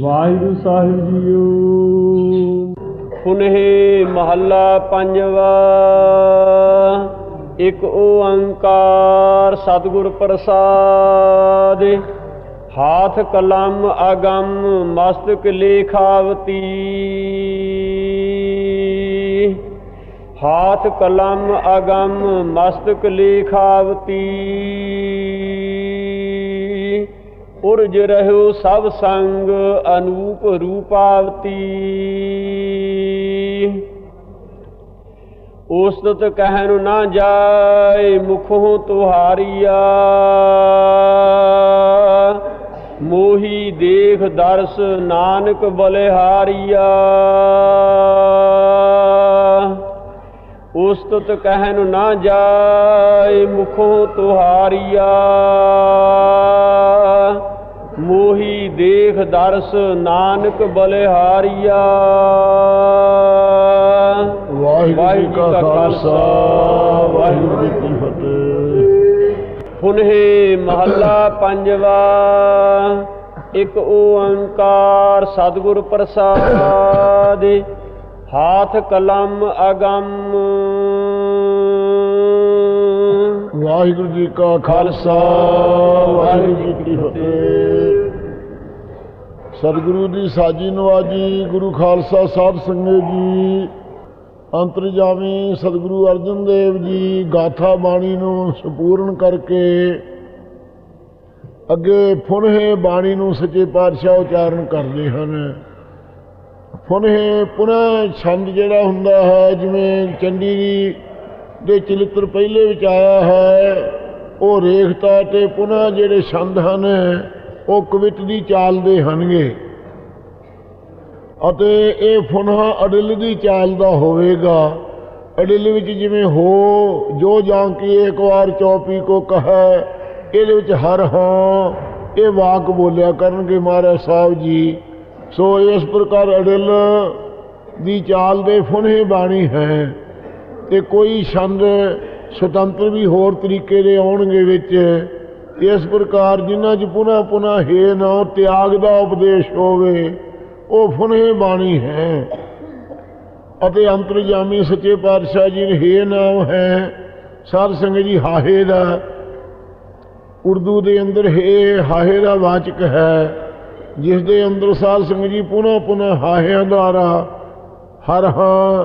ਵਾਹਿਗੁਰੂ ਸਾਹਿਬ JIO. ਪੁਨਹਿ ਮਹੱਲਾ ਪੰਜਵਾ। ਇੱਕ ਓੰਕਾਰ ਸਤਿਗੁਰ ਪ੍ਰਸਾਦ। ਹਾਥ ਕਲਮ ਅਗੰਮ ਮਸਤਕ ਲੇਖਾਵਤੀ। ਹਾਥ ਕਲਮ ਅਗੰਮ ਮਸਤਕ ਲੇਖਾਵਤੀ। ਉਰਜ ਰਹਿਓ ਸਭ ਸੰਗ ਅਨੂਪ ਰੂਪਾਵਤੀ। ਉਸਤਤ ਕਹਿਣ ਨਾ ਜਾਏ ਮੁਖੋਂ ਤੁਹਾਰੀਆ। ਮੋਹੀ ਦੇਖ ਦਰਸ ਨਾਨਕ ਬਲਿਹਾਰੀਆ। ਉਸਤਤ ਕਹਿਨ ਨਾ ਜਾਏ ਮੁਖੋਂ ਤੁਹਾਰੀਆ। ਮੋਹੀ ਦੇਖ ਦਰਸ ਨਾਨਕ ਬਲਿਹਾਰੀਆ। ਵਾਹਿਗੁਰੂ ਜੀ ਕਾ ਖਾਲਸਾ ਵਾਹਿਗੁਰੂ ਜੀ ਕੀ ਫਤਿਹ। ਹੁਨਹਿ ਮਹੱਲਾ ਪੰਜਵਾ ਇੱਕ ਓੰਕਾਰ ਸਤਿਗੁਰ ਪ੍ਰਸਾਦ ਹਾਥ ਕਲਮ ਅਗੰਮ। ਵਾਹਿਗੁਰੂ ਜੀ ਕਾ ਖਾਲਸਾ ਵਾਹਿਗੁਰੂ ਜੀ ਕੀ ਫਤਿਹ। ਸਤਿਗੁਰੂ ਦੀ ਸਾਜੀ ਨਵਾਜੀ, ਗੁਰੂ ਖਾਲਸਾ ਸਾਹਿਬ ਸੰਗਤ ਜੀ। ਅੰਤਰਜਾਮੀ ਸਤਿਗੁਰੂ ਅਰਜਨ ਦੇਵ ਜੀ, ਗਾਥਾ ਬਾਣੀ ਨੂੰ ਸੰਪੂਰਨ ਕਰਕੇ। ਅੱਗੇ ਫੁਨਹੇ ਬਾਣੀ ਨੂੰ ਸੱਚੇ ਪਾਤਸ਼ਾਹ ਉਚਾਰਨ ਕਰਦੇ ਹਨ। ਫੁਨਹੇ ਪੁਨः ਛੰਦ ਜਿਹੜਾ ਹੁੰਦਾ ਹੈ, ਜਿਵੇਂ ਚੰਡੀ ਦੀ ਦੇ ਚਲਿੱਤਰ ਪਹਿਲੇ ਵਿੱਚ ਆਇਆ ਹੈ, ਉਹ ਰੇਖਤਾ ਤੇ ਪੁਨः ਜਿਹੜੇ ਛੰਦ ਹਨ ਉਹ ਕਵਿਤ ਦੀ ਚਾਲ ਦੇ ਹਨਗੇ। ਅਤੇ ਇਹ ਫੁਨਹਾ ਅੜਿਲ ਦੀ ਚਾਲ ਦਾ ਹੋਵੇਗਾ। ਅੜਿਲ ਵਿੱਚ ਜਿਵੇਂ ਹੋ, ਜੋ ਜਾਂ ਕਿ ਇੱਕ ਵਾਰ ਚੌਪੀ ਕੋ ਕਹੈ, ਇਹਦੇ ਵਿੱਚ ਹਰ ਹਾਂ, ਇਹ ਵਾਕ ਬੋਲਿਆ ਕਰਨਗੇ ਮਹਾਰਾਜ ਸਾਹਿਬ ਜੀ। ਸੋ ਇਸ ਪ੍ਰਕਾਰ ਅੜਿਲ ਦੀ ਚਾਲ ਦੇ ਫੁਨਹੇ ਬਾਣੀ ਹੈ। ਤੇ ਕੋਈ ਛੰਦ ਸੁਤੰਤਰ ਵੀ ਹੋਰ ਤਰੀਕੇ ਦੇ ਆਉਣਗੇ ਵਿੱਚ। ਇਸ ਪ੍ਰਕਾਰ ਜਿਨ੍ਹਾਂ 'ਚ ਪੁਨਾ ਪੁਨਾ ਹੈ ਨਾ, ਤਿਆਗ ਦਾ ਉਪਦੇਸ਼ ਹੋਵੇ, ਉਹ ਫੁਨੇ ਬਾਣੀ ਹੈ। ਅਤੇ ਅੰਤਰਜਾਮੀ ਸੱਚੇ ਪਾਤਸ਼ਾਹ ਜੀ ਨੇ ਹੈ ਨਾਮ ਹੈ, ਸਾਧ ਸੰਗਤ ਜੀ, ਹਾਹੇ ਦਾ। ਉਰਦੂ ਦੇ ਅੰਦਰ ਹੈ, ਹਾਹੇ ਦਾ ਵਾਚਕ ਹੈ, ਜਿਸ ਦੇ ਅੰਦਰ ਸਾਧ ਸੰਗਤ ਜੀ ਪੁਨਾ ਪੁਨਾ ਹਾਹਿਆਂ ਦੁਆਰਾ ਹਰ ਹਾਂ,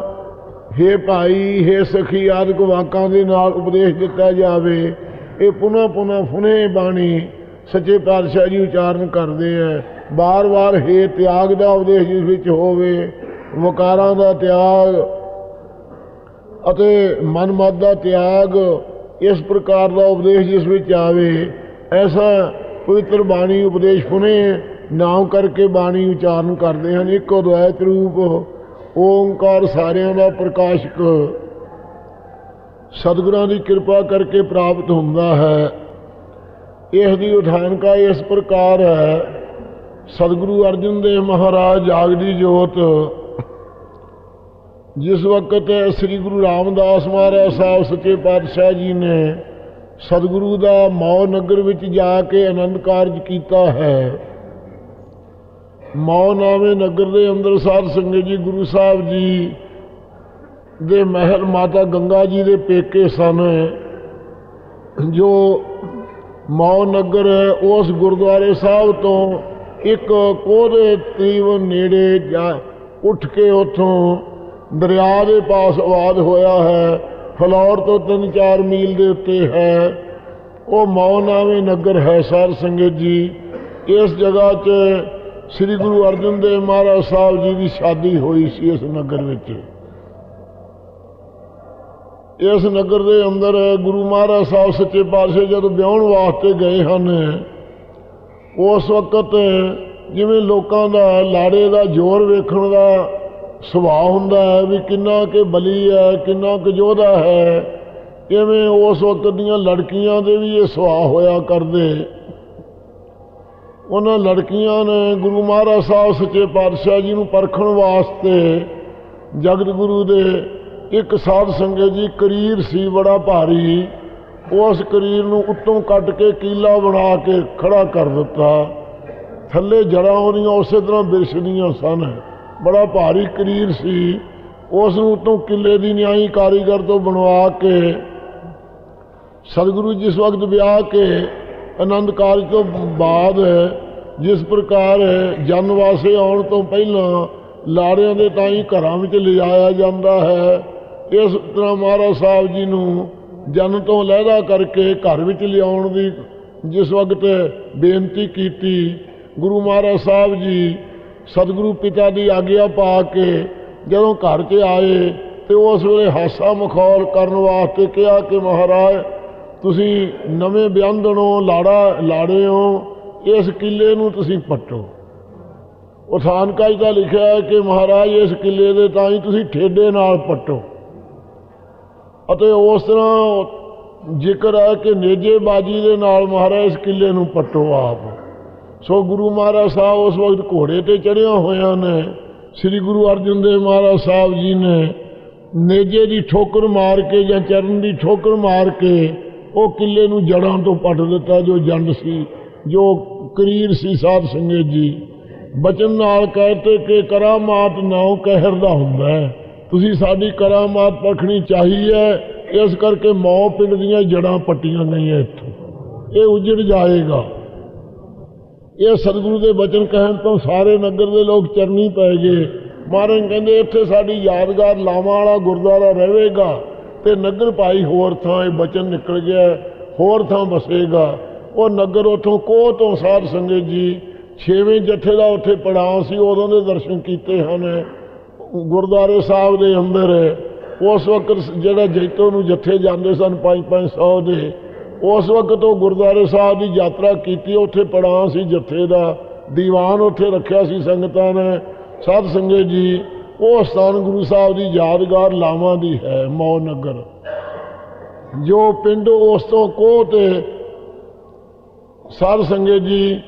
ਹੇ ਭਾਈ, ਹੇ ਸਖੀ, ਆਦਿਕ ਵਾਕਾਂ ਦੇ ਨਾਲ ਉਪਦੇਸ਼ ਦਿੱਤਾ ਜਾਵੇ। ਇਹ ਪੁਨਾ ਪੁਨਾ ਫੁਨੇ ਬਾਣੀ ਸੱਚੇ ਪਾਤਸ਼ਾਹ ਜੀ ਉਚਾਰਨ ਕਰਦੇ ਆ ਬਾਰ-ਬਾਰ ਹੇ ਤਿਆਗ ਦਾ ਉਪਦੇਸ਼ ਜਿਸ ਵਿੱਚ ਹੋਵੇ, ਵਕਾਰਾਂ ਦਾ ਤਿਆਗ ਅਤੇ ਮਨਮਤ ਦਾ ਤਿਆਗ ਇਸ ਪ੍ਰਕਾਰ ਦਾ ਉਪਦੇਸ਼ ਜਿਸ ਵਿੱਚ ਆਵੇ, ਐਸਾ ਪਵਿੱਤਰ ਬਾਣੀ ਉਪਦੇਸ਼ ਫੁਨੇ ਨਾਮ ਕਰਕੇ ਬਾਣੀ ਉਚਾਰਨ ਕਰਦੇ ਹਨ। ਇੱਕੋ ਦੁਆਇਤ ਰੂਪ, ਓੰਕਾਰ ਸਾਰਿਆਂ ਦਾ ਪ੍ਰਕਾਸ਼ਕ ਸਤਿਗੁਰਾਂ ਦੀ ਕਿਰਪਾ ਕਰਕੇ ਪ੍ਰਾਪਤ ਹੁੰਦਾ ਹੈ। ਇਸ ਦੀ ਉਠਾਨਕਾ ਇਸ ਪ੍ਰਕਾਰ ਹੈ। ਸਤਿਗੁਰੂ ਅਰਜਨ ਦੇਵ ਮਹਾਰਾਜ ਜਾਗਦੀ ਜੋਤ। ਜਿਸ ਵਕਤ ਸ੍ਰੀ ਗੁਰੂ ਰਾਮਦਾਸ ਮਹਾਰਾਜ ਸਾਹਿਬ ਸੱਚੇ ਪਾਤਸ਼ਾਹ ਜੀ ਨੇ ਸਤਿਗੁਰੂ ਦਾ ਮੌ ਨਗਰ ਵਿੱਚ ਜਾ ਕੇ ਆਨੰਦ ਕਾਰਜ ਕੀਤਾ ਹੈ, ਮੌ ਨਾਮੇ ਨਗਰ ਦੇ ਅੰਦਰ ਸਾਧ ਸੰਗਤ ਜੀ, ਗੁਰੂ ਸਾਹਿਬ ਜੀ ਦੇ ਮਹਿਲ ਮਾਤਾ ਗੰਗਾ ਜੀ ਦੇ ਪੇਕੇ ਸਨ। ਜੋ ਮੌ ਨਗਰ ਉਸ ਗੁਰਦੁਆਰੇ ਸਾਹਿਬ ਤੋਂ ਇੱਕ ਕੋਹ ਦੇ ਨੇੜੇ ਜਾ ਉੱਠ ਕੇ ਉਥੋਂ ਦਰਿਆ ਦੇ ਪਾਸ ਆਵਾਜ਼ ਹੋਇਆ ਹੈ। ਫਲੌਰ ਤੋਂ 3-4 ਮੀਲ ਦੇ ਉੱਤੇ ਹੈ। ਉਹ ਮੌ ਨਾਮੇ ਨਗਰ ਹੈ ਸਾਧ ਸੰਗਤ ਜੀ। ਇਸ ਜਗ੍ਹਾ 'ਚ ਸ੍ਰੀ ਗੁਰੂ ਅਰਜਨ ਦੇਵ ਮਹਾਰਾਜ ਸਾਹਿਬ ਜੀ ਦੀ ਸ਼ਾਦੀ ਹੋਈ ਸੀ ਇਸ ਨਗਰ ਵਿੱਚ। ਇਸ ਨਗਰ ਦੇ ਅੰਦਰ ਗੁਰੂ ਮਹਾਰਾਜ ਸਾਹਿਬ ਸੱਚੇ ਪਾਤਸ਼ਾਹ ਜਦੋਂ ਵਿਆਹਣ ਵਾਸਤੇ ਗਏ ਹਨ, ਉਸ ਵਕਤ ਜਿਵੇਂ ਲੋਕਾਂ ਦਾ ਲਾੜੇ ਦਾ ਜ਼ੋਰ ਵੇਖਣ ਦਾ ਸੁਭਾਅ ਹੁੰਦਾ ਹੈ ਵੀ ਕਿੰਨਾ ਕਿ ਬਲੀ ਹੈ, ਕਿੰਨਾ ਕਿ ਯੋਧਾ ਹੈ ਕਿਵੇਂ ਉਸ ਵਕਤ ਦੀਆਂ ਲੜਕੀਆਂ ਦੇ ਵੀ ਇਹ ਸੁਭਾਅ ਹੋਇਆ ਕਰਦੇ। ਉਹਨਾਂ ਲੜਕੀਆਂ ਨੇ ਗੁਰੂ ਮਹਾਰਾਜ ਸਾਹਿਬ ਸੱਚੇ ਪਾਤਸ਼ਾਹ ਜੀ ਨੂੰ ਪਰਖਣ ਵਾਸਤੇ ਜਗਤ ਗੁਰੂ ਦੇ ਇੱਕ ਸਾਧ ਸੰਗਤ ਜੀ, ਕਰੀਰ ਸੀ ਬੜਾ ਭਾਰੀ। ਉਸ ਕਰੀਰ ਨੂੰ ਉੱਤੋਂ ਕੱਟ ਕੇ ਕੀਲਾ ਬਣਾ ਕੇ ਖੜਾ ਕਰ ਦਿੱਤਾ। ਥੱਲੇ ਜੜਾਂ ਉਹਦੀਆਂ ਉਸੇ ਤਰ੍ਹਾਂ ਬਿਰਸਦੀਆਂ ਸਨ। ਬੜਾ ਭਾਰੀ ਕਰੀਰ ਸੀ। ਉਸ ਨੂੰ ਉੱਤੋਂ ਕਿਲੇ ਦੀ ਨਿਆਈ ਕਾਰੀਗਰ ਤੋਂ ਬਣਵਾ ਕੇ, ਸਤਿਗੁਰੂ ਜਿਸ ਵਕਤ ਵਿਆਹ ਕੇ ਆਨੰਦ ਕਾਰਜ ਤੋਂ ਬਾਅਦ ਜਿਸ ਪ੍ਰਕਾਰ ਜਨ ਵਾਸੇ ਆਉਣ ਤੋਂ ਪਹਿਲਾਂ ਲਾੜਿਆਂ ਦੇ ਤਾਈ ਘਰਾਂ ਵਿੱਚ ਲਿਜਾਇਆ ਜਾਂਦਾ ਹੈ। ਇਸ ਤਰ੍ਹਾਂ ਮਹਾਰਾਜ ਸਾਹਿਬ ਜੀ ਨੂੰ ਜਨ ਤੋਂ ਲਹਿਦਾ ਕਰਕੇ ਘਰ ਵਿੱਚ ਲਿਆਉਣ ਦੀ ਜਿਸ ਵਕਤ ਬੇਨਤੀ ਕੀਤੀ, ਗੁਰੂ ਮਹਾਰਾਜ ਸਾਹਿਬ ਜੀ ਸਤਿਗੁਰੂ ਪਿਤਾ ਦੀ ਆਗਿਆ ਪਾ ਕੇ ਜਦੋਂ ਘਰ 'ਚ ਆਏ ਤੇ ਉਸ ਵੇਲੇ ਹਾਸਾ ਮਖੌਲ ਕਰਨ ਵਾਸਤੇ ਕਿਹਾ ਕਿ ਮਹਾਰਾਜ, ਤੁਸੀਂ ਨਵੇਂ ਬਿਆੰਦਣੋਂ ਲਾੜਾ, ਲਾੜੇ ਹੋ, ਇਸ ਕਿਲੇ ਨੂੰ ਤੁਸੀਂ ਪੱਟੋ। ਉਥਾਨਕਾਈ ਦਾ ਲਿਖਿਆ ਹੈ ਕਿ ਮਹਾਰਾਜ, ਇਸ ਕਿਲੇ ਦੇ ਤਾਂ ਹੀ ਤੁਸੀਂ ਠੇਡੇ ਨਾਲ ਪੱਟੋ। ਅਤੇ ਉਸ ਤਰ੍ਹਾਂ ਜ਼ਿਕਰ ਹੈ ਕਿ ਨੇਜੇ ਬਾਜੀ ਦੇ ਨਾਲ ਮਹਾਰਾਜ ਇਸ ਕਿਲੇ ਨੂੰ ਪੱਟੋ ਆਪ। ਸੋ ਗੁਰੂ ਮਹਾਰਾਜ ਸਾਹਿਬ ਉਸ ਵਕਤ ਘੋੜੇ ਤੇ ਚੜਿਆ ਹੋਇਆ ਨੇ। ਸ੍ਰੀ ਗੁਰੂ ਅਰਜਨ ਦੇਵ ਮਹਾਰਾਜ ਸਾਹਿਬ ਜੀ ਨੇ ਨੇਜੇ ਦੀ ਠੋਕਰ ਮਾਰ ਕੇ ਜਾਂ ਚਰਨ ਦੀ ਠੋਕਰ ਮਾਰ ਕੇ ਉਹ ਕਿਲੇ ਨੂੰ ਜੜਾਂ ਤੋਂ ਪੱਟ ਦਿੱਤਾ, ਜੋ ਜੰਡ ਸੀ, ਜੋ ਕਰੀਰ ਸੀ ਸਾਧ ਸੰਗਤ ਜੀ। ਬਚਨ ਨਾਲ ਕਹਤੇ ਕਿ ਕਰਾਮਾਤ ਨਾਉ ਕਹਿਰ ਦਾ ਹੁੰਦਾ ਹੈ। ਤੁਸੀਂ ਸਾਡੀ ਕਰਾਮਾਤ ਪਰਖਣੀ ਚਾਹੀਏ ਇਸ ਕਰਕੇ ਮੌ ਪਿੰਡ ਦੀਆਂ ਜੜਾਂ ਪੱਟੀਆਂ ਗਈਆਂ ਇੱਥੋਂ। ਇਹ ਉਜੜ ਜਾਏਗਾ। ਇਹ ਸਤਿਗੁਰੂ ਦੇ ਬਚਨ ਕਹਿਣ ਤੋਂ ਸਾਰੇ ਨਗਰ ਦੇ ਲੋਕ ਚਰਨੀ ਪੈ ਗਏ। ਮਹਾਰਾਜ ਕਹਿੰਦੇ, ਇੱਥੇ ਸਾਡੀ ਯਾਦਗਾਰ ਲਾਵਾਂ ਵਾਲਾ ਗੁਰਦੁਆਰਾ ਰਹੇਗਾ ਤੇ ਨਗਰ ਭਾਈ ਹੋਰ ਥਾਂ ਇਹ ਬਚਨ ਨਿਕਲ ਗਿਆ, ਹੋਰ ਥਾਂ ਵਸੇਗਾ। ਉਹ ਨਗਰ ਉਥੋਂ ਕੋਹ ਤੋਂ ਸਾਧ ਸੰਗਤ ਜੀ, ਛੇਵੇਂ ਜਥੇ ਦਾ ਉੱਥੇ ਪੜਾਅ ਸੀ, ਉਦੋਂ ਦੇ ਦਰਸ਼ਨ ਕੀਤੇ ਹਨ। ਗੁਰਦੁਆਰੇ ਸਾਹਿਬ ਦੇ ਅੰਦਰ, ਉਸ ਵਕਤ ਜਿਹੜਾ ਜੈਤੋ ਨੂੰ ਜੱਥੇ ਜਾਂਦੇ ਸਨ 5-500 ਦੇ, ਉਸ ਵਕਤ ਉਹ ਗੁਰਦੁਆਰੇ ਸਾਹਿਬ ਦੀ ਯਾਤਰਾ ਕੀਤੀ, ਉੱਥੇ ਪੜਾਅ ਸੀ ਜਥੇ ਦਾ, ਦੀਵਾਨ ਉੱਥੇ ਰੱਖਿਆ ਸੀ ਸੰਗਤਾਂ ਨੇ। ਸਾਧ ਸੰਗਤ ਜੀ, ਉਹ ਸਥਾਨ ਗੁਰੂ ਸਾਹਿਬ ਦੀ ਯਾਦਗਾਰ ਲਾਵਾਂ ਦੀ ਹੈ ਮੌ ਨਗਰ। ਜੋ ਪਿੰਡ ਉਸ ਤੋਂ ਕੋਹ ਤੇ ਸਾਧ ਸੰਗਤ ਜੀ,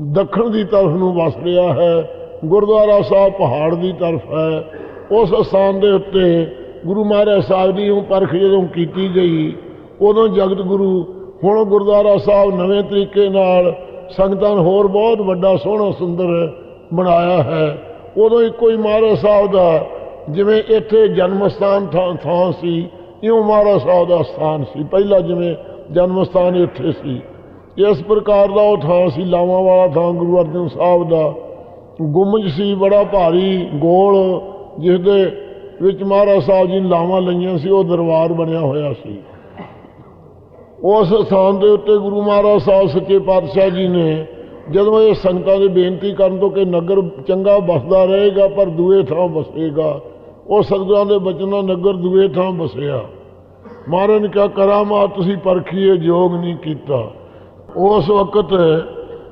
ਦੱਖਣ ਦੀ ਤਰਫ ਨੂੰ ਵਸ ਰਿਹਾ ਹੈ ਗੁਰਦੁਆਰਾ ਸਾਹਿਬ ਪਹਾੜ ਦੀ ਤਰਫ ਹੈ। ਉਸ ਸਥਾਨ ਦੇ ਉੱਤੇ ਗੁਰੂ ਮਹਾਰਾਜ ਸਾਹਿਬ ਦੀ ਉਹ ਪਰਖ ਜਦੋਂ ਕੀਤੀ ਗਈ, ਉਦੋਂ ਜਗਤ ਗੁਰੂ ਹੁਣ ਗੁਰਦੁਆਰਾ ਸਾਹਿਬ ਨਵੇਂ ਤਰੀਕੇ ਨਾਲ ਸੰਗਤਾਂ ਨੂੰ ਹੋਰ ਬਹੁਤ ਵੱਡਾ, ਸੋਹਣਾ, ਸੁੰਦਰ ਬਣਾਇਆ ਹੈ। ਉਦੋਂ ਇੱਕੋ ਹੀ ਮਹਾਰਾਜ ਸਾਹਿਬ ਦਾ ਜਿਵੇਂ ਇੱਥੇ ਜਨਮ ਸਥਾਨ ਥਾਂ ਥਾਂ ਸੀ, ਇਉਂ ਮਹਾਰਾਜ ਸਾਹਿਬ ਦਾ ਸਥਾਨ ਸੀ। ਪਹਿਲਾਂ ਜਿਵੇਂ ਜਨਮ ਸਥਾਨ ਇੱਥੇ ਸੀ। ਇਸ ਪ੍ਰਕਾਰ ਦਾ ਉਹ ਥਾਂ ਸੀ, ਲਾਵਾਂ ਵਾਲਾ ਥਾਂ ਗੁਰੂ ਅਰਜਨ ਸਾਹਿਬ ਦਾ। ਗੁੰਮਜ ਸੀ, ਬੜਾ ਭਾਰੀ ਗੋਲ ਜਿਸ ਦੇ ਵਿੱਚ ਮਹਾਰਾਜ ਸਾਹਿਬ ਜੀ ਲਾਵਾਂ ਲਈਆਂ ਸੀ, ਉਹ ਦਰਬਾਰ ਬਣਿਆ ਹੋਇਆ ਸੀ। ਉਸ ਸਥਾਨ ਦੇ ਉੱਤੇ ਗੁਰੂ ਮਹਾਰਾਜ ਸਾਹਿਬ ਸੱਚੇ ਪਾਤਸ਼ਾਹ ਜੀ ਨੇ ਜਦੋਂ ਇਹ ਸੰਗਤਾਂ ਦੇ ਬੇਨਤੀ ਕਰਨ ਤੋਂ ਕਿ ਨਗਰ ਚੰਗਾ ਬਸਦਾ ਰਹੇਗਾ, ਪਰ ਦੂਏ ਥਾਂ ਬਸੇਗਾ ਉਹ ਸਤਿਗੁਰਾਂ ਦੇ ਬਚਨਾਂ ਨਗਰ ਦੂਏ ਥਾਂ ਬਸਿਆ ਮਹਾਰਾਜ ਨੇ ਕਿਹਾ ਕਰਾਮਾ ਤੁਸੀਂ ਪਰਖੀਏ ਜੋਗ ਨਹੀਂ ਕੀਤਾ। ਉਸ ਵਕਤ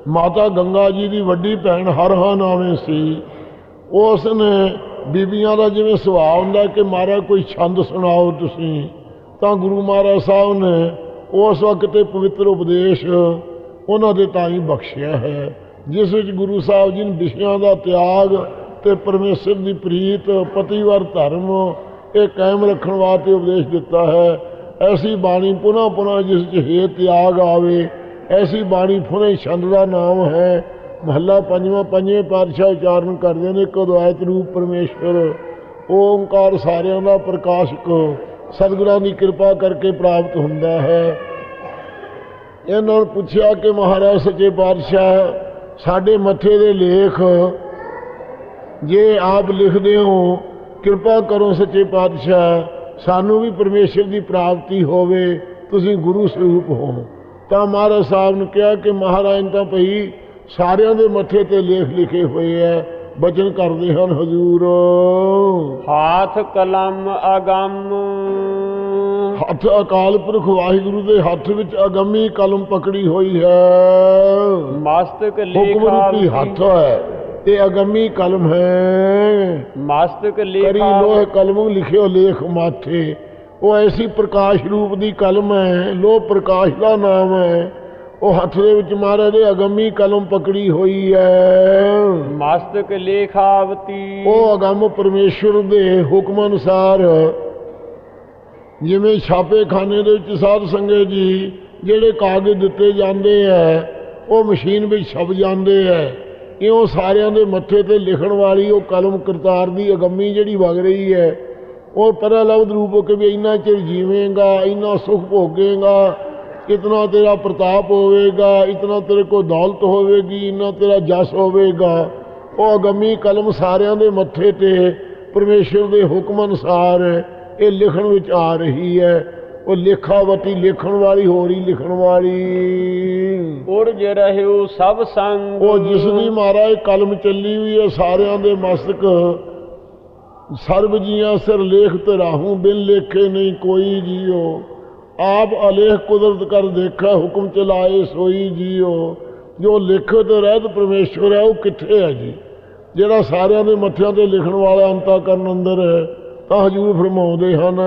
ਮਾਤਾ ਗੰਗਾ ਜੀ ਦੀ ਵੱਡੀ ਭੈਣ ਹਰਹਾ ਨਾਵੇਂ ਸੀ। ਉਸ ਨੇ ਬੀਬੀਆਂ ਦਾ ਜਿਵੇਂ ਸੁਭਾਅ ਹੁੰਦਾ ਕਿ ਮਾਰਾ ਕੋਈ ਛੰਦ ਸੁਣਾਓ ਤੁਸੀਂ, ਤਾਂ ਗੁਰੂ ਮਹਾਰਾਜ ਸਾਹਿਬ ਨੇ ਉਸ ਵਕਤ ਤੇ ਪਵਿੱਤਰ ਉਪਦੇਸ਼ ਉਹਨਾਂ ਦੇ ਤਾਂ ਹੀ ਬਖਸ਼ਿਆ ਹੈ, ਜਿਸ ਵਿੱਚ ਗੁਰੂ ਸਾਹਿਬ ਜੀ ਨੇ ਵਿਸ਼ਿਆਂ ਦਾ ਤਿਆਗ ਤੇ ਪਰਮੇਸ਼ਰ ਦੀ ਪ੍ਰੀਤ, ਪਤੀਵਰ ਧਰਮ, ਇਹ ਕਾਇਮ ਰੱਖਣ ਵਾਸਤੇ ਉਪਦੇਸ਼ ਦਿੱਤਾ ਹੈ। ਐਸੀ ਬਾਣੀ ਪੁਨਾ ਪੁਨਾ ਜਿਸ 'ਚ ਹੇ ਤਿਆਗ ਆਵੇ ਐਸੀ ਬਾਣੀ ਫੁਨੇ ਛੰਦ ਦਾ ਨਾਮ ਹੈ। ਮਹੱਲਾ ਪੰਜਵਾਂ, ਪੰਜਵੇਂ ਪਾਤਸ਼ਾਹ ਉਚਾਰਨ ਕਰਦੇ ਨੇ, ਇੱਕ ਅਦਵੈਤ ਰੂਪ ਪਰਮੇਸ਼ਵਰ। ਓੰਕਾਰ ਸਾਰਿਆਂ ਦਾ ਪ੍ਰਕਾਸ਼ਕ, ਸਤਿਗੁਰਾਂ ਦੀ ਕਿਰਪਾ ਕਰਕੇ ਪ੍ਰਾਪਤ ਹੁੰਦਾ ਹੈ। ਇਹਨਾਂ ਨੂੰ ਪੁੱਛਿਆ ਕਿ ਮਹਾਰਾਜ, ਸੱਚੇ ਪਾਤਸ਼ਾਹ, ਸਾਡੇ ਮੱਥੇ ਦੇ ਲੇਖ, ਜੇ ਆਪ ਲਿਖਦੇ ਹੋ, ਕਿਰਪਾ ਕਰੋ ਸੱਚੇ ਪਾਤਸ਼ਾਹ, ਸਾਨੂੰ ਵੀ ਪਰਮੇਸ਼ਰ ਦੀ ਪ੍ਰਾਪਤੀ ਹੋਵੇ, ਤੁਸੀਂ ਗੁਰੂ ਸਰੂਪ ਹੋ ਤਾਂ ਮਹਾਰਾਜ ਸਾਹਿਬ ਨੇ ਕਿਹਾ ਕਿ ਮਹਾਰਾਜ ਤਾਂ ਭਈ ਸਾਰਿਆਂ ਦੇ ਮੱਥੇ ਤੇ ਲੇਖ ਲਿਖੇ ਹੋਏ ਐ ਬਚਨ ਕਰਦੇ ਹਨ ਹਜ਼ੂਰ। ਹਾਥ ਕਲਮ ਅਗੰਮ। ਹੱਥ ਅਕਾਲ ਪੁਰਖ ਵਾਹਿਗੁਰੂ ਦੇ ਹੱਥ ਵਿੱਚ ਅਗੰਮੀ ਕਲਮ ਪਕੜੀ ਹੋਈ ਹੈ। ਮਸਤਕ ਹੁਕਮ ਲੇਖਾ ਹੱਥ ਹੈ ਤੇ ਅਗੰਮੀ ਕਲਮ ਹੈ। ਮਸਤਕ ਕਰੀ ਲੇਖਾ ਲੋਹ ਕਲਮ ਲਿਖਿਓ ਲੇਖ ਮਾਥੇ। ਉਹ ਐਸੀ ਪ੍ਰਕਾਸ਼ ਰੂਪ ਦੀ ਕਲਮ ਹੈ ਲੋਹ ਪ੍ਰਕਾਸ਼ ਦਾ ਨਾਮ ਹੈ। ਉਹ ਹੱਥ ਦੇ ਵਿੱਚ ਮਹਾਰਾਜ ਦੇ ਅਗੰਮੀ ਕਲਮ ਪਕੜੀ ਹੋਈ ਹੈ। ਮਸਤਕ ਲੇਖਾਵਤੀ। ਉਹ ਅਗੰਮ ਪਰਮੇਸ਼ਵਰ ਦੇ ਹੁਕਮ ਅਨੁਸਾਰ ਜਿਵੇਂ ਛਾਪੇ ਖਾਨੇ ਦੇ ਵਿੱਚ ਸਾਧ ਸੰਗਤ ਜੀ ਜਿਹੜੇ ਕਾਗਜ਼ ਦਿੱਤੇ ਜਾਂਦੇ ਆ ਉਹ ਮਸ਼ੀਨ ਵਿੱਚ ਛਪ ਜਾਂਦੇ ਐ ਇਉਂ ਸਾਰਿਆਂ ਦੇ ਮੱਥੇ ਤੇ ਲਿਖਣ ਵਾਲੀ ਉਹ ਕਲਮ ਕਰਤਾਰ ਦੀ ਅਗੰਮੀ ਜਿਹੜੀ ਵਗ ਰਹੀ ਹੈ ਉਹ ਪਰਲਵਦ ਰੂਪ ਹੋ ਕੇ ਵੀ ਇੰਨਾ ਚਿਰ ਜੀਵੇਂਗਾ ਇੰਨਾ ਸੁਖ ਭੋਗੇਗਾ ਇਤਨਾ ਤੇਰਾ ਪ੍ਰਤਾਪ ਹੋਵੇਗਾ ਇਤਨਾ ਤੇਰੇ ਕੋਲ ਦੌਲਤ ਹੋਵੇਗੀ ਇੰਨਾ ਤੇਰਾ ਜਸ ਹੋਵੇਗਾ। ਉਹ ਅਗੰਮੀ ਕਲਮ ਸਾਰਿਆਂ ਦੇ ਮੱਥੇ ਤੇ ਪਰਮੇਸ਼ਰ ਦੇ ਹੁਕਮ ਅਨੁਸਾਰ ਇਹ ਲਿਖਣ ਵਿੱਚ ਆ ਰਹੀ ਹੈ। ਉਹ ਲੇਖਾਵਤੀ ਲਿਖਣ ਵਾਲੀ ਹੋ ਰਹੀ ਲਿਖਣ ਵਾਲੀ। ਉਰਜ ਰਹਿਓ ਸਭ ਸੰਗ। ਉਹ ਜਿਸ ਦੀ ਮਹਾਰਾਜ ਕਲਮ ਚੱਲੀ ਹੋਈ ਹੈ ਸਾਰਿਆਂ ਦੇ ਮਸਤਕ ਸਰਬ ਜੀਆਂ ਸਿਰ ਲੇਖ ਤੇ ਰਾਹੂ ਬਿਨ ਲੇਖੇ ਨਹੀਂ ਕੋਈ ਜੀਓ। ਆਪ ਅਲੇਖ ਕੁਦਰਤ ਕਰ ਦੇਖਾ ਹੁਕਮ ਚਲਾਏ ਸੋਈ ਜੀਓ। ਜੋ ਲਿਖਤ ਰਹਿਤ ਪਰਮੇਸ਼ਵਰ ਹੈ ਉਹ ਕਿੱਥੇ ਹੈ ਜੀ? ਜਿਹੜਾ ਸਾਰਿਆਂ ਦੇ ਮੱਥਿਆਂ ਤੇ ਲਿਖਣ ਵਾਲਾ ਅੰਤਾ ਕਰਨ ਅੰਦਰ ਹੈ ਤਾਂ ਹਜੂਰ ਫਰਮਾਉਂਦੇ ਹਨ।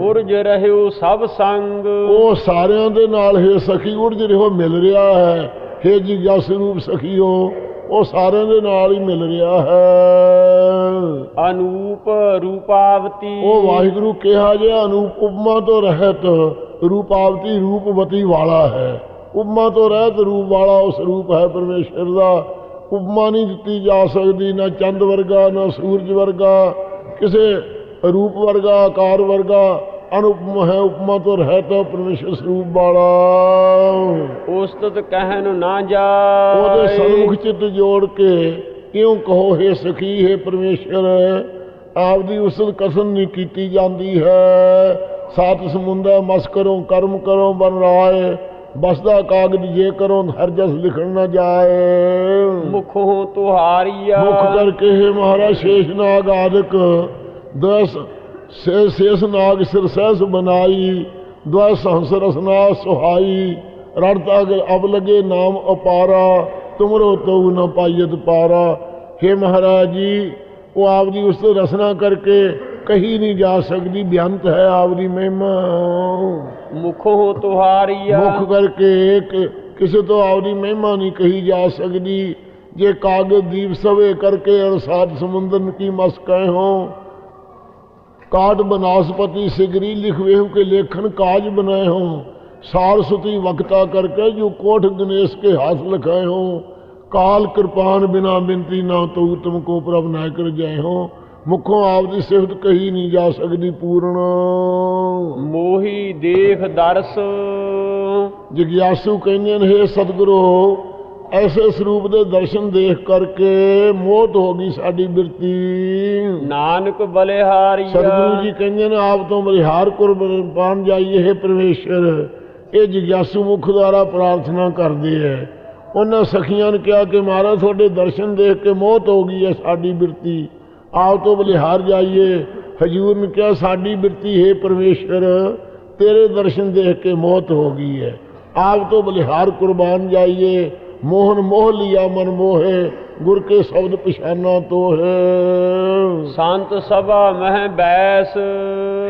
ਉਰਜ ਰਹਿਓ ਸਭ ਸੰਗ। ਉਹ ਸਾਰਿਆਂ ਦੇ ਨਾਲ ਹੈ ਸਖੀ ਉਰਜ ਰਹੋ ਮਿਲ ਰਿਹਾ ਹੈ ਹੇ ਜੀ ਜਸ ਰੂਪ ਸਖੀਓ। ਉਹ ਸਾਰਿਆਂ ਦੇ ਨਾਲ ਹੀ ਮਿਲ ਰਿਹਾ ਹੈ। ਅਨੂਪ ਰੂਪਾਵਤੀ। ਉਹ ਵਾਹਿਗੁਰੂ ਕਿਹਾ ਜਿਹਾ ਅਨੂਪ ਉਪਮਾ ਤੋਂ ਰਹਿਤ ਰੂਪਾਵਤੀ ਰੂਪਵਤੀ ਵਾਲਾ ਹੈ। ਉਪਮਾ ਤੋਂ ਰਹਿਤ ਰੂਪ ਵਾਲਾ ਉਸ ਰੂਪ ਹੈ ਪਰਮੇਸ਼ਰ ਦਾ। ਉਪਮਾ ਨਹੀਂ ਦਿੱਤੀ ਜਾ ਸਕਦੀ ਨਾ ਚੰਦ ਵਰਗਾ ਨਾ ਸੂਰਜ ਵਰਗਾ ਕਿਸੇ ਰੂਪ ਵਰਗਾ ਆਕਾਰ ਵਰਗਾ। ਅਨੁਪਮ ਹੈ ਉਪਮਾ ਤੋਂ ਰਹਿਤ ਪਰਮੇਸ਼ਰ ਸਰੂਪ ਵਾਲਾ। ਉਸਤਤ ਕਹਿਨ ਨਾ ਉਹਦੇ ਜਾਏ ਸਨਮੁਖ ਚਿੱਤ ਜੋੜ ਕੇ ਇਉਂ ਕਹੋ ਹੈ ਸਖੀ ਹੈ ਪਰਮੇਸ਼ਰ ਆਪਦੀ ਉਸਤ ਕਸਮ ਨਹੀਂ ਕੀਤੀ ਜਾਂਦੀ ਹੈ। ਸਾਤ ਸਮੁੰਦਰ ਮਸ ਕਰੋ ਕਰਮ ਕਰੋ ਬਨ ਰਾਏ। ਬਸਦਾ ਕਾਗਜ਼ ਜੇ ਕਰੋ ਹਰ ਜਸ ਲਿਖਣ ਨਾ ਜਾਏ। ਮੁਖੋਂ ਤੁਹਾਰੀਆ। ਮੁਖ ਕਰਕੇ ਹੈ ਮਹਾਰਾਜ ਸ਼ੇਸ਼ਨਾਗ ਆਦਿਕ ਦਸ ਸੇ ਸੇਸ ਨਾਗ ਸਿਰ ਸਹਿਸ ਬਨਾਈ ਦਸ ਹੰਸ ਰਸਨਾ ਸੁਹਾਈ। ਰੜਤਾ ਅਬ ਲਗੇ ਨਾਮ ਅਪਾਰਾ ਤੁਮਰੋ ਤਉ ਨ ਪਾਈਤ ਪਾਰਾ। हे ਮਹਾਰਾਜ ਜੀ ਉਹ ਆਪਦੀ ਉਸ ਤੋਂ ਰਸਨਾ ਕਰਕੇ ਕਹੀ ਨਹੀਂ ਜਾ ਸਕਦੀ ਬਿਆੰਤ ਹੈ ਆਪਦੀ ਮਹਿਮਾ। ਮੁਖੋਂ ਤੁਹਾਰੀਆ। ਮੁੱਖ ਕਰਕੇ ਕਿਸੇ ਤੋਂ ਆਪਦੀ ਮਹਿਮਾ ਨਹੀਂ ਕਹੀ ਜਾ ਸਕਦੀ। ਜੇ ਕਾਗਜ਼ ਦੀਪ ਸਵੇ ਕਰਕੇ ਅਰਸਾਦ ਸਮੁੰਦਰ ਕੀ ਮਸ ਕਹੇ ਹੋ ਕਾਟ ਬਨਾਸਪਤੀ ਸਿਗਰੀ ਲਿਖਵੇ ਹੋ ਕੇ ਲੇਖਨ ਕਾਜ ਬਣਾਏ ਹੋ। ਸਾਰ ਸੁਤੀ ਵਕਤਾ ਕਰਕੇ ਜੋ ਕੋਠ ਗਣੇਸ਼ ਕੇ ਹਾਥ ਲਖਾਏ ਹੋ। ਕਾਲ ਕਿਰਪਾਨ ਬਿਨਾ ਬਿੰਤੀ ਨਾ ਤਉ ਤੁਮ ਕੋ ਪ੍ਰਭ ਨਾ ਕਰ ਜਾਏ ਹੋ। ਮੁਖੋਂ ਆਪ ਦੀ ਸਿਫਤ ਕਹੀ ਨਹੀਂ ਜਾ ਸਕਦੀ ਪੂਰਨ। ਮੋਹੀ ਦੇਖ ਦਰਸ। ਜਗਿਆਸੂ ਕਹਿੰਦੇ ਨੇ ਸਤਿਗੁਰੂ ਐਸੇ ਸਰੂਪ ਦੇ ਦਰਸ਼ਨ ਦੇਖ ਕਰਕੇ ਮੋਹਤ ਹੋ ਗਈ ਸਾਡੀ ਬਿਰਤੀ। ਨਾਨਕ ਬਲਿਹਾਰੀਆ ਸਤਿਗੁਰੂ ਜੀ ਕਹਿੰਦੇ ਨੇ ਆਪ ਤੋਂ ਬਲਿਹਾਰ ਕੁਰਬਾਨ ਜਾਈਏ ਹੈ ਪਰਮੇਸ਼ਰ। ਇਹ ਜਗਿਆਸੂ ਮੁਖ ਦੁਆਰਾ ਪ੍ਰਾਰਥਨਾ ਕਰਦੇ ਐ। ਉਹਨਾਂ ਸਖੀਆਂ ਨੇ ਕਿਹਾ ਕਿ ਮਹਾਰਾਜ ਤੁਹਾਡੇ ਦਰਸ਼ਨ ਦੇਖ ਕੇ ਮੋਹਤ ਹੋ ਗਈ ਹੈ ਸਾਡੀ ਬਿਰਤੀ। ਆਪ ਤੋਂ ਬਲਿਹਾਰ ਜਾਈਏ। ਹਜੂਰ ਨੇ ਕਿਹਾ ਸਾਡੀ ਬਿਰਤੀ ਹੈ ਪਰਮੇਸ਼ਰ ਤੇਰੇ ਦਰਸ਼ਨ ਦੇਖ ਕੇ ਮੌਤ ਹੋ ਗਈ ਹੈ ਆਪ ਤੋਂ ਬਲਿਹਾਰ ਕੁਰਬਾਨ ਜਾਈਏ। ਮੋਹਨ ਮੋਹ ਲਿਆ ਮਨ ਮੋਹੇ ਗੁਰ ਕੇ ਸ਼ਬਦ ਪਛਾਨਾ ਤੋ ਹੈ ਸੰਤ ਸਭਾ ਮਹਿ ਬੈਸ।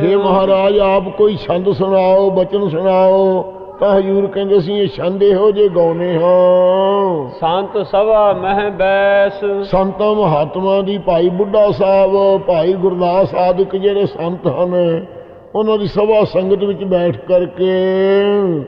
हे ਮਹਾਰਾਜ ਆਪ ਕੋਈ ਛੰਦ ਸੁਣਾਓ ਬਚਨ ਸੁਣਾਓ ਤਾਂ ਹਜੂਰ ਕਹਿੰਦੇ ਸੀ ਇਹ ਛੰਦ ਇਹੋ ਜੇ ਗਾਉਨੇ ਹਾਂ। ਸੰਤ ਸਭਾ ਮਹਿ ਬੈਸ। ਸੰਤਾਂ ਮਹਾਤਮਾ ਦੀ ਭਾਈ ਬੁੱਢਾ ਸਾਹਿਬ ਭਾਈ ਗੁਰਦਾਸ ਆਦਿਕ ਜਿਹੜੇ ਸੰਤ ਹਨ ਉਹਨਾਂ ਦੀ ਸਭਾ ਸੰਗਤ ਵਿੱਚ ਬੈਠ ਕਰਕੇ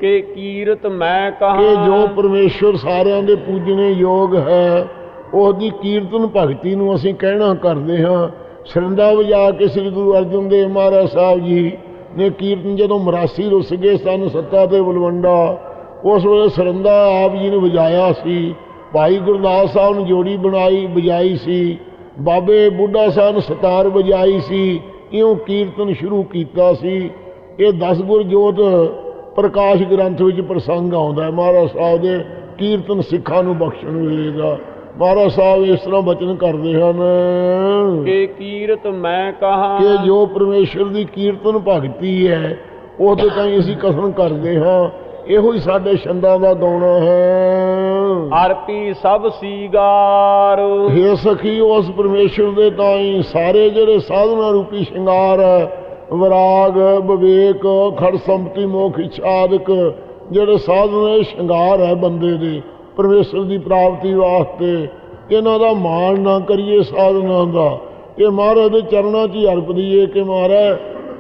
ਕੇ ਕੀਰਤ ਮੈਂ ਕਿ ਕਹਾ ਜੋ ਪਰਮੇਸ਼ਰ ਸਾਰਿਆਂ ਦੇ ਪੂਜਣੇ ਯੋਗ ਹੈ ਉਹਦੀ ਕੀਰਤਨ ਭਗਤੀ ਨੂੰ ਅਸੀਂ ਕਹਿਣਾ ਕਰਦੇ ਹਾਂ। ਸਰੰਦਾ ਵਜਾ ਕੇ ਸ੍ਰੀ ਗੁਰੂ ਅਰਜਨ ਦੇਵ ਮਹਾਰਾਜ ਸਾਹਿਬ ਜੀ ਨੇ ਕੀਰਤਨ ਜਦੋਂ ਮਰਾਸੀ ਰੁੱਸ ਗਏ ਸਨ ਸੱਤਾ ਤੇ ਬਲਵੰਡਾ ਉਸ ਵੇਲੇ ਸਰੰਦਾ ਆਪ ਜੀ ਨੇ ਵਜਾਇਆ ਸੀ। ਭਾਈ ਗੁਰਦਾਸ ਸਾਹਿਬ ਨੇ ਜੋੜੀ ਬਣਾਈ ਵਜਾਈ ਸੀ। ਬਾਬੇ ਬੁੱਢਾ ਸਾਹਿਬ ਨੇ ਸਤਾਰ ਵਜਾਈ ਸੀ। ਇਉਂ ਕੀਰਤਨ ਸ਼ੁਰੂ ਕੀਤਾ ਸੀ? ਇਹ 10 ਗੁਰ ਜੋਤ ਪ੍ਰਕਾਸ਼ ਗ੍ਰੰਥ ਵਿੱਚ ਪ੍ਰਸੰਗ ਆਉਂਦਾ ਮਹਾਰਾਜ ਸਾਹਿਬ ਦੇ ਕੀਰਤਨ ਸਿੱਖਾਂ ਨੂੰ ਬਖਸ਼ਣ ਵੇਲੇਗਾ। ਮਹਾਰਾਜ ਸਾਹਿਬ ਇਸ ਤਰ੍ਹਾਂ ਬਚਨ ਕਰਦੇ ਹਨ। ਕੇ ਕੀਰਤ ਮੈਂ ਕਹਾ। ਕਿ ਜੋ ਪਰਮੇਸ਼ਰ ਦੀ ਕੀਰਤਨ ਭਗਤੀ ਹੈ ਉਹਦੇ ਤਾਈਂ ਅਸੀਂ ਕਥਨ ਕਰਦੇ ਹਾਂ। ਇਹੋ ਹੀ ਸਾਡੇ ਛੰਦਾਂ ਦਾ ਗਾਉਣਾ ਹੈ। ਅਰਪੀ ਸਭ ਸੀਗਾਰ। ਹੇ ਸਖੀ ਉਸ ਪਰਮੇਸ਼ਰ ਦੇ ਤਾਈਂ ਸਾਰੇ ਜਿਹੜੇ ਸਾਧਨਾ ਰੂਪੀ ਸ਼ਿੰਗਾਰ ਹੈ ਵਿਰਾਗ ਵਿਵੇਕ ਖੜ ਸੰਪਤੀ ਮੋਖ ਇਛਾਦਿਕ ਜਿਹੜੇ ਸਾਧਨਾ ਸ਼ਿੰਗਾਰ ਹੈ ਬੰਦੇ ਦੇ ਪਰਮੇਸ਼ਰ ਦੀ ਪ੍ਰਾਪਤੀ ਵਾਸਤੇ ਇਹਨਾਂ ਦਾ ਮਾਣ ਨਾ ਕਰੀਏ ਸਾਧਨਾ ਦਾ। ਇਹ ਮਹਾਰਾਜ ਦੇ ਚਰਨਾਂ 'ਚ ਹੀ ਅਰਪ ਦਈਏ ਕਿ ਮਹਾਰਾਜ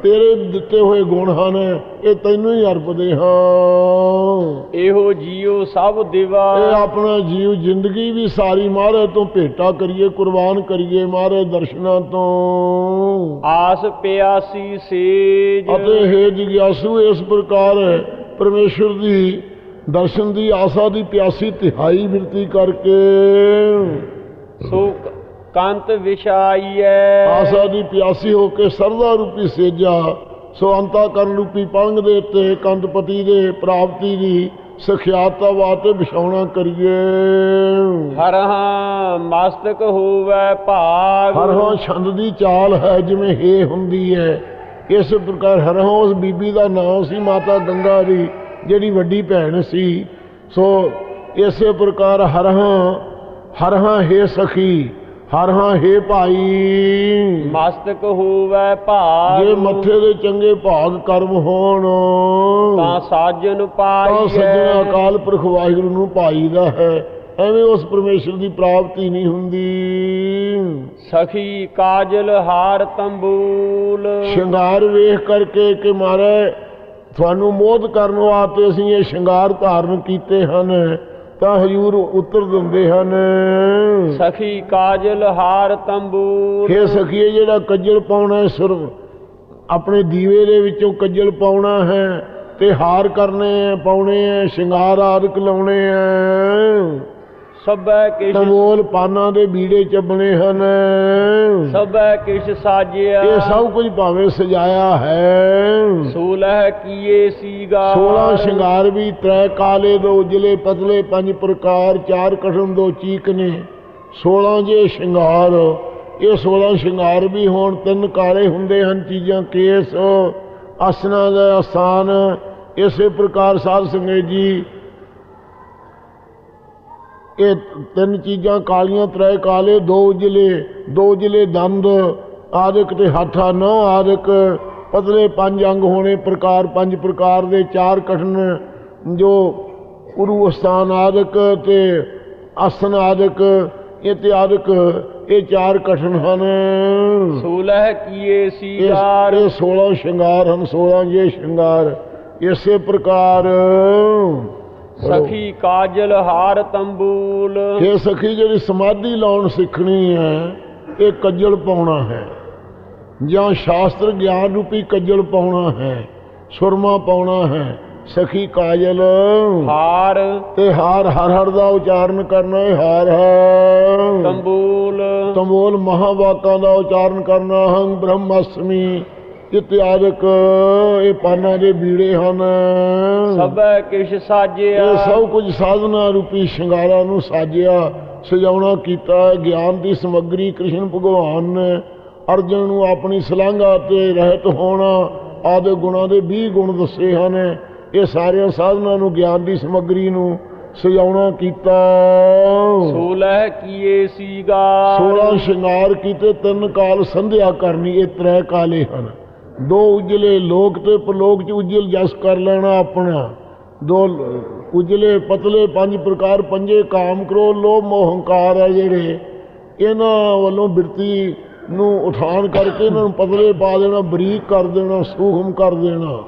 ਤੇਰੇ ਦਿੱਤੇ ਹੋਏ ਗੁਣ ਹਨ ਇਹ ਤੈਨੂੰ ਹੀ ਅਰਪਦੇ ਹਾਂ। ਇਹੋ ਜੀਉ ਸਭ ਦਿਵਾ। ਇਹ ਆਪਣਾ ਜੀਵ ਜ਼ਿੰਦਗੀ ਵੀ ਸਾਰੀ ਮਹਾਰਾਜ ਤੋਂ ਭੇਟਾ ਕਰੀਏ ਕੁਰਬਾਨ ਕਰੀਏ ਮਹਾਰਾਜ ਦਰਸ਼ਨਾਂ ਤੋਂ। ਆਸ ਪਿਆਸੀ ਸੇਜ। ਅਤੇ ਹੈ ਜਿਗਿਆਸੂ ਇਸ ਪ੍ਰਕਾਰ ਪਰਮੇਸ਼ਰ ਦੀ ਦਰਸ਼ਨ ਦੀ ਆਸਾ ਦੀ ਪਿਆਸੀ ਤਿਹਾਈ ਬਿਰਤੀ ਕਰਕੇ। ਸੋ ਕੰਤ ਵਿਛਾਈਐ ਆਸਾ ਦੀ ਪਿਆਸੀ ਹੋ ਕੇ ਸਰਦਾ ਰੂਪੀ ਸੇਜਾ ਸੋ ਅੰਤਾ ਕਰਨ ਰੂਪੀ ਪਲੰਗ ਦੇ ਉੱਤੇ ਕੰਦਪਤੀ ਦੇ ਪ੍ਰਾਪਤੀ ਦੀ ਸਖਿਆਤਾ ਵਾਤੇ ਵਿਛਾਉਣਾ ਕਰੀਏ। ਹਰਹਾਂ ਮਸਤਕ ਹੋਵੇ ਭਾਗ। ਹਰ ਹਾਂ ਛੰਦ ਦੀ ਚਾਲ ਹੈ ਜਿਵੇਂ ਹੇ ਹੁੰਦੀ ਹੈ। ਇਸ ਪ੍ਰਕਾਰ ਹਰ ਹਾਂ ਉਸ ਬੀਬੀ ਦਾ ਨਾਮ ਸੀ ਮਾਤਾ ਗੰਗਾ ਦੀ ਜਿਹੜੀ ਵੱਡੀ ਭੈਣ ਸੀ। ਸੋ ਇਸੇ ਪ੍ਰਕਾਰ ਹਰ ਹਾਂ ਹਰ ਹਾਂ ਹੇ ਸਖੀ ਹਰ ਹਾਂ ਹੇ ਭਾਈ। ਮਸਤਕ ਹੋਵੇ ਭਾਗ। ਜੇ ਮੱਥੇ ਦੇ ਚੰਗੇ ਭਾਗ ਕਰਮ ਹੋਣ ਤਾਂ ਸਾਜਨ ਤਾਂ ਪਾਈਐ ਸੱਜਣਾ ਅਕਾਲ ਪੁਰਖ ਵਾਹਿਗੁਰੂ ਨੂੰ ਪਾਈਦਾ ਹੈ। ਐਵੇਂ ਉਸ ਪਰਮੇਸ਼ਰ ਦੀ ਪ੍ਰਾਪਤੀ ਨਹੀਂ ਹੁੰਦੀ। ਸਖੀ ਕਾਜਲ ਹਾਰ ਤੰਬੂਲ। ਸ਼ਿੰਗਾਰ ਵੇਖ ਕਰਕੇ ਕਿ ਮਾਰੇ ਤੁਹਾਨੂੰ ਮੋਦ ਕਰਨ ਵਾਸਤੇ ਅਸੀਂ ਇਹ ਸ਼ਿੰਗਾਰ ਧਾਰਨ ਕੀਤੇ ਹਨ। ਤਾਂ ਹਜੂਰ ਉਤਰ ਦਿੰਦੇ ਹਨ। ਸਖੀ ਕਾਜਲ ਹਾਰ ਤੰਬੂਲ ਇਹ ਸਖੀਏ ਜਿਹੜਾ ਕੱਜਲ ਪਾਉਣਾ ਹੈ ਸੁਰ ਆਪਣੇ ਦੀਵੇ ਦੇ ਵਿੱਚੋਂ ਕੱਜਲ ਪਾਉਣਾ ਹੈ ਤੇ ਹਾਰ ਕਰਨੇ ਪਾਉਣੇ ਹੈ ਸ਼ਿੰਗਾਰ ਆਦਿਕ ਲਾਉਣੇ ਹੈ। ਸਭੈ ਕਿਛ ਤਮੋਲ ਪਾਨਾਂ ਦੇ ਬੀੜੇ ਚੱਬਣੇ ਹਨ। ਸਭੈ ਕਿਛ ਸਾਜਿਆ। ਇਹ ਸਭ ਕੁਝ ਭਾਵੇਂ ਸਜਾਇਆ ਹੈ। ਸੂਲਹ ਕੀਏ ਸੀਗਾ। 16 ਸ਼ਿੰਗਾਰ ਵੀ ਤ੍ਰੈ ਕਾਲੇ ਦੋ ਉਜਲੇ ਪਤਲੇ ਪੰਜ ਪ੍ਰਕਾਰ ਚਾਰ ਕਠਨ ਦੋ ਚੀਕ ਨੇ। 16 ਜੇ ਸ਼ਿੰਗਾਰ ਇਹ 16 ਸ਼ਿੰਗਾਰ ਵੀ ਹੋਣ ਤਿੰਨ ਕਾਲੇ ਹੁੰਦੇ ਹਨ ਚੀਜ਼ਾਂ ਕੇਸ। ਆਸਨਾ ਦਾ ਆਸਾਨ ਇਸੇ ਪ੍ਰਕਾਰ ਸਾਧ ਸੰਗਤ ਜੀ ਇਹ ਤਿੰਨ ਚੀਜ਼ਾਂ ਕਾਲੀਆਂ ਤ੍ਰੈ ਕਾਲੇ ਦੋ ਉਜਲੇ ਦੋ ਉਜਲੇ ਦੰਦ ਆਦਿਕ ਤੇ ਹੱਥਾਂ ਨੌ ਆਦਿਕ ਪਤਲੇ ਪੰਜ ਅੰਗ ਹੋਣੇ ਪ੍ਰਕਾਰ ਪੰਜ ਪ੍ਰਕਾਰ ਦੇ ਚਾਰ ਕਠਨ ਜੋ ਉਰੂ ਸਥਾਨ ਆਦਿਕ ਤੇ ਆਸਨ ਆਦਿਕ ਇਹ ਤੇ ਆਦਿਕ ਇਹ ਚਾਰ ਕਠਨ ਹਨ। ਸੂਲਹ ਕੀਏ ਇਹ ਸੀਗਾਰ ਇਹ 16 ਸ਼ਿੰਗਾਰ ਹਨ 16 ਜੇ ਸ਼ਿੰਗਾਰ ਇਸੇ ਪ੍ਰਕਾਰ। ਸਖੀ ਕਾਜਲ ਹਾਰ ਤੰਬੂਲ। ਇਹ ਸਖੀ ਜਿਹੜੀ ਸਮਾਧੀ ਲਾਉਣ ਸਿੱਖਣੀ ਹੈ ਇਹ ਕੱਜਲ ਪਾਉਣਾ ਹੈ। ਜਾਂ ਸ਼ਾਸਤਰ ਗਿਆਨ ਰੂਪੀ ਕੱਜਲ ਪਾਉਣਾ ਹੈ ਸੁਰਮਾ ਪਾਉਣਾ ਹੈ ਸਖੀ ਕਾਜਲ। ਹਾਰ। ਤੇ ਹਾਰ ਹਰ ਹਰ ਦਾ ਉਚਾਰਨ ਕਰਨਾ ਹੈ ਹਾਰ ਹੈ ਤੰਬੂਲ। ਤਮੋਲ ਮਹਾਵਾਕਾਂ ਦਾ ਉਚਾਰਨ ਕਰਨਾ ਹੰ ਬ੍ਰਹਮਸਮੀ ਇਤਿਆਦਿਕ ਇਹ ਪਾਨਾਂ ਦੇ ਬੀੜੇ ਹਨ। ਸਭੈ ਕਿਛ ਸਾਜਿਆ। ਇਹ ਸਭ ਕੁਝ ਸਾਧਨਾ ਰੂਪੀ ਸ਼ਿੰਗਾਰਾਂ ਨੂੰ ਸਾਜਿਆ ਸਜਾਉਣਾ ਕੀਤਾ। ਗਿਆਨ ਦੀ ਸਮੱਗਰੀ ਕ੍ਰਿਸ਼ਨ ਭਗਵਾਨ ਨੇ ਅਰਜਨ ਨੂੰ ਆਪਣੀ ਸਲਾਂਘਾ ਤੇ ਰਹਿਤ ਹੋਣਾ ਆਦੇ ਗੁਣਾਂ ਦੇ 20 ਗੁਣ ਦੱਸੇ ਹਨ। ਇਹ ਸਾਰੀਆਂ ਸਾਧਨਾ ਨੂੰ ਗਿਆਨ ਦੀ ਸਮੱਗਰੀ ਨੂੰ ਸਜਾਉਣਾ ਕੀਤਾ। ਸੂਲਹ ਕੀਏ ਸੀਗਾਰ 16 ਸ਼ਿੰਗਾਰ ਕੀਤੇ ਤਿੰਨ ਕਾਲ ਸੰਧਿਆ ਕਰਨੀ ਇਹ ਤ੍ਰੈ ਕਾਲੇ ਹਨ। ਦੋ ਉਜਲੇ ਲੋਕ ਤੇ ਪ੍ਰਲੋਕ ਚ ਉਜਲ ਜਸ ਕਰ ਲੈਣਾ ਆਪਣਾ। ਦੋ ਉਜਲੇ ਪਤਲੇ ਪੰਜ ਪ੍ਰਕਾਰ ਪੰਜੇ ਕਾਮ ਕਰੋ, ਲੋਭ ਮੋਹ ਹੰਕਾਰ ਹੈ ਜਿਹੜੇ। ਇਹਨਾਂ ਵੱਲੋਂ ਬਿਰਤੀ ਨੂੰ ਉਠਾਨ ਕਰਕੇ ਇਹਨਾਂ ਨੂੰ ਪਤਲੇ ਪਾ ਦੇਣਾ, ਬਰੀਕ ਕਰ ਦੇਣਾ, ਸੂਖਮ ਕਰ ਦੇਣਾ।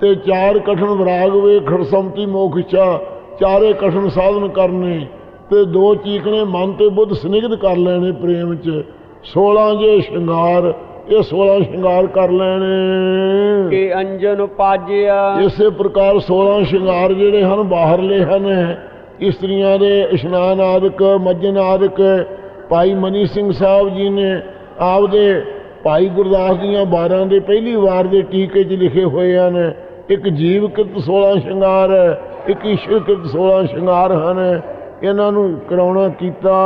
ਤੇ ਚਾਰ ਕਠਨ ਵਿਰਾਗ ਵੇ ਖੜਸਮਤੀ ਮੋਖ ਇੱਛਾ, ਚਾਰੇ ਕਠਨ ਸਾਧਨ ਕਰਨੇ। ਤੇ ਦੋ ਚੀਕਣੇ ਮਨ ਤੇ ਬੁੱਧ ਸਨਿਗਧ ਕਰ ਲੈਣੇ ਪ੍ਰੇਮ ਚ। 16 ਜੇ ਸ਼ਿੰਗਾਰ ਇਹ 16 ਸ਼ਿੰਗਾਰ ਕਰ ਲੈਣੇ। ਕੇ ਅੰਜਨ ਪਾਜਿਆ ਇਸੇ ਪ੍ਰਕਾਰ 16 ਸ਼ਿੰਗਾਰ ਜਿਹੜੇ ਹਨ ਬਾਹਰਲੇ ਹਨ। ਇਸਤਰੀਆਂ ਦੇ ਇਸ਼ਨਾਨ ਆਦਿਕ ਮੱਜਨ ਆਦਿਕ ਭਾਈ ਮਨੀ ਸਿੰਘ ਸਾਹਿਬ ਜੀ ਨੇ ਆਪਦੇ ਭਾਈ ਗੁਰਦਾਸ ਦੀਆਂ 12 ਦੇ ਪਹਿਲੀ ਵਾਰ ਦੇ ਟੀਕੇ 'ਚ ਲਿਖੇ ਹੋਏ ਹਨ। ਇੱਕ ਜੀਵ ਕਿਰਤ 16 ਸ਼ਿੰਗਾਰ ਇੱਕ ਈਸ਼ਵਰ ਕਿਰਤ 16 ਸ਼ਿੰਗਾਰ ਹਨ। ਇਹਨਾਂ ਨੂੰ ਕਰਾਉਣਾ ਕੀਤਾ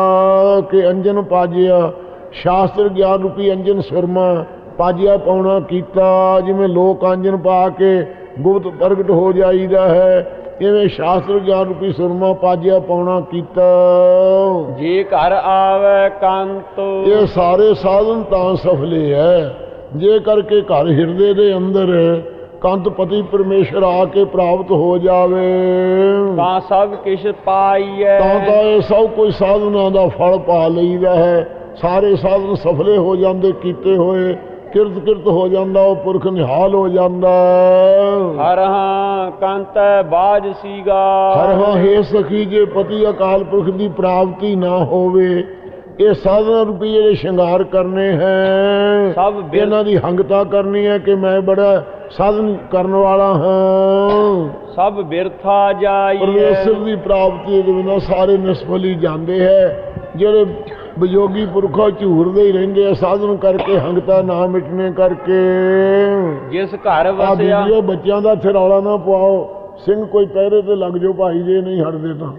ਕਿ ਅੰਜਨ ਪਾਜਿਆ ਸ਼ਾਸਤਰ ਗਿਆਨ ਰੂਪੀ ਅੰਜਨ ਸੁਰਮਾ ਪਾਜਿਆ ਪਾਉਣਾ ਕੀਤਾ ਜਿਵੇਂ ਲੋਕ ਅੰਜਨ ਪਾ ਕੇ ਗੁਪਤ ਪ੍ਰਗਟ ਹੋ ਜਾਈਦਾ ਹੈ ਇਵੇਂ ਸ਼ਾਸਤਰ ਗਿਆਨ ਰੂਪੀ ਸੁਰਮਾ ਪਾਜਿਆ ਪਾਉਣਾ ਕੀਤਾ। ਜੇ ਘਰ ਆਵੇ ਕੰਤ। ਇਹ ਸਾਰੇ ਸਾਧਨ ਤਾਂ ਸਫਲੇ ਹੈ ਜੇ ਕਰਕੇ ਘਰ ਹਿਰਦੇ ਦੇ ਅੰਦਰ ਕੰਤਪਤੀ ਪਰਮੇਸ਼ਰ ਆ ਕੇ ਪ੍ਰਾਪਤ ਹੋ ਜਾਵੇ। ਤਾਂ ਸਭ ਕਿਛ ਪਾਈਐ। ਤਾਂ ਤਾਂ ਇਹ ਸਭ ਕੁਝ ਸਾਧਨਾ ਦਾ ਫਲ ਪਾ ਲਈਦਾ ਹੈ ਸਾਰੇ ਸਾਧਨ ਸਫਲੇ ਹੋ ਜਾਂਦੇ ਕੀਤੇ ਹੋਏ ਕਿਰਤ ਕਿਰਤ ਹੋ ਜਾਂਦਾ ਉਹ ਪੁਰਖ ਨਿਹਾਲ ਹੋ ਜਾਂਦਾ। ਹਰ ਹਾਂ ਕੰਤ ਬਾਜ ਸੀਗਾ। ਹਰ ਹਾਂ ਹੈ ਸਖੀ ਜੇ ਪਤੀ ਅਕਾਲ ਪੁਰਖ ਦੀ ਪ੍ਰਾਪਤੀ ਨਾ ਹੋਵੇ ਇਹ ਸਾਧਨਾ ਰੂਪੀ ਜਿਹੜੇ ਸ਼ਿੰਗਾਰ ਕਰਨੇ ਹੈ ਸਭ ਇਹਨਾਂ ਦੀ ਹੰਗਤਾ ਕਰਨੀ ਹੈ ਕਿ ਮੈਂ ਬੜਾ ਸਾਧਨ ਕਰਨ ਵਾਲਾ ਹਾਂ। ਸਭ ਬਿਰਥਾ ਜਾਈਐ। ਪਰਮੇਸ਼ਰ ਦੀ ਪ੍ਰਾਪਤੀ ਦੇ ਬਿਨਾਂ ਸਾਰੇ ਨਿਸਫਲ ਜਾਂਦੇ ਹੈ। ਜਿਹੜੇ ਵਿਯੋਗੀ ਪੁਰਖਾ ਝੂਰਦੇ ਹੀ ਰਹਿੰਦੇ ਆ ਸਾਧਨ ਕਰਕੇ ਹੰਗਤਾ ਨਾ ਮਿਟਣੇ ਕਰਕੇ। ਜਿਸ ਘਰ ਵਸਿਆ ਬੱਚਿਆਂ ਦਾ ਇੱਥੇ ਰੌਲਾ ਨਾ ਪਵਾਓ ਸਿੰਘ ਕੋਈ ਪਹਿਰੇ ਤੇ ਲੱਗ ਜਾਓ ਭਾਈ ਜੇ ਨਹੀਂ ਹਟਦੇ ਤਾਂ।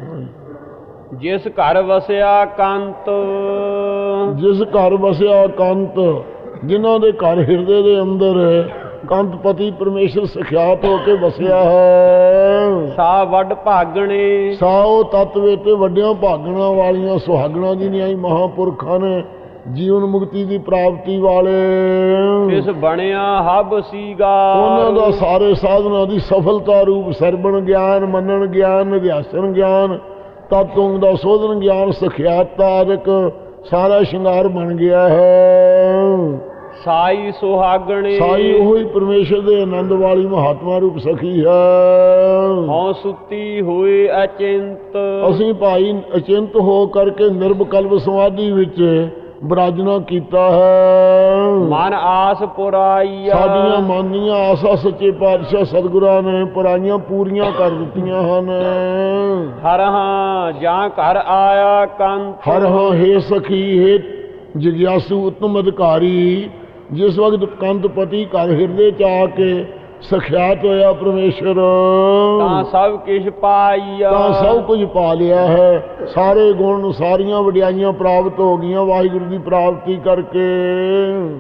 ਜਿਸ ਘਰ ਵਸਿਆ ਕੰਤ। ਜਿਸ ਘਰ ਵਸਿਆ ਕੰਤ ਜਿਨ੍ਹਾਂ ਦੇ ਘਰ ਹਿਰਦੇ ਦੇ ਅੰਦਰ ਪਤੀ ਪਰਮੇਸ਼ਰ ਸਖਿਆਤ ਹੋ ਕੇ ਵਸਿਆ ਹੈ। ਸਾ ਵੱਡ ਭਾਗਣੇ। ਸਾਓ ਤਤਵੇ ਤੇ ਵੱਡਿਆਂ ਭਾਗਣਾ ਵਾਲੀਆਂ ਸੁਹਾਗਣਾ ਦੀ ਨਿਆਈ ਮਹਾਪੁਰਖਾਂ ਨੇ ਜੀਵਨ ਮੁਕਤੀ ਦੀ ਪ੍ਰਾਪਤੀ ਵਾਲੇ। ਇਸ ਬਣਿਆ ਹਬ ਸੀਗਾ ਉਹਨਾਂ ਦਾ ਸਾਰੇ ਸਾਧਨਾ ਦੀ ਸਫਲਤਾ ਰੂਪ ਸਰਬਣ ਗਿਆਨ ਮੰਨਣ ਗਿਆਨ ਨਿਧਿਆਸਨ ਗਿਆਨ ਤਤੋਂ ਦਾ ਸੋਧਨ ਗਿਆਨ ਸਖਿਆਤਾ ਆਦਿਕ ਸਾਰਾ ਸ਼ਿੰਗਾਰ ਬਣ ਗਿਆ ਹੈ। ਸਾਈ ਸੁਹਾਗਣੇ। ਸਾਈ ਉਹੀ ਪਰਮੇਸ਼ਰ ਦੇ ਆਨੰਦ ਵਾਲੀ ਮਹਾਤਮਾ ਰੂਪ ਸਖੀ ਹੈ। ਹਉ ਸੁੱਤੀ ਹੋਏ ਅਚਿੰਤ। ਅਸੀਂ ਭਾਈ ਅਚਿੰਤ ਹੋ ਕਰਕੇ ਨਿਰਭਕਲਪ ਸਮਾਧੀ ਵਿੱਚ ਬਰਾਜਨਾ ਕੀਤਾ ਹੈ। ਮਨ ਆਸ ਪੁਰਾਈਆ। ਸਾਡੀਆਂ ਮਾਨੀਆਂ ਆਸਾਂ ਸੱਚੇ ਪਾਤਸ਼ਾਹ ਸਤਿਗੁਰਾਂ ਨੇ ਪਰਾਈਆਂ ਪੂਰੀਆਂ ਕਰ ਦਿੱਤੀਆਂ ਹਨ। ਹਰ ਹਾਂ ਜਾਂ ਘਰ ਆਇਆ ਕੰਤ। ਹਰ ਹਾਂ ਹੈ ਸਖੀ ਹੈ ਜਿਗਿਆਸੂ ਉਤਮ ਅਧਿਕਾਰੀ। ਜਿਸ ਵਕਤ ਕੰਤਪਤੀ ਘਰ ਹਿਰਦੇ ਚ ਆ ਕੇ ਸਖਿਆਤ ਹੋਇਆ ਪਰਮੇਸ਼ਰ। ਤਾਂ ਸਭ ਕਿਛ ਪਾਈਆ ਤਾਂ ਸਭ ਕੁਝ ਪਾ ਲਿਆ ਹੈ। ਸਾਰੇ ਗੁਣ ਸਾਰੀਆਂ ਵਡਿਆਈਆਂ ਪ੍ਰਾਪਤ ਹੋ ਗਈਆਂ। ਵਾਹਿਗੁਰੂ ਦੀ ਪ੍ਰਾਪਤੀ ਕਰਕੇ।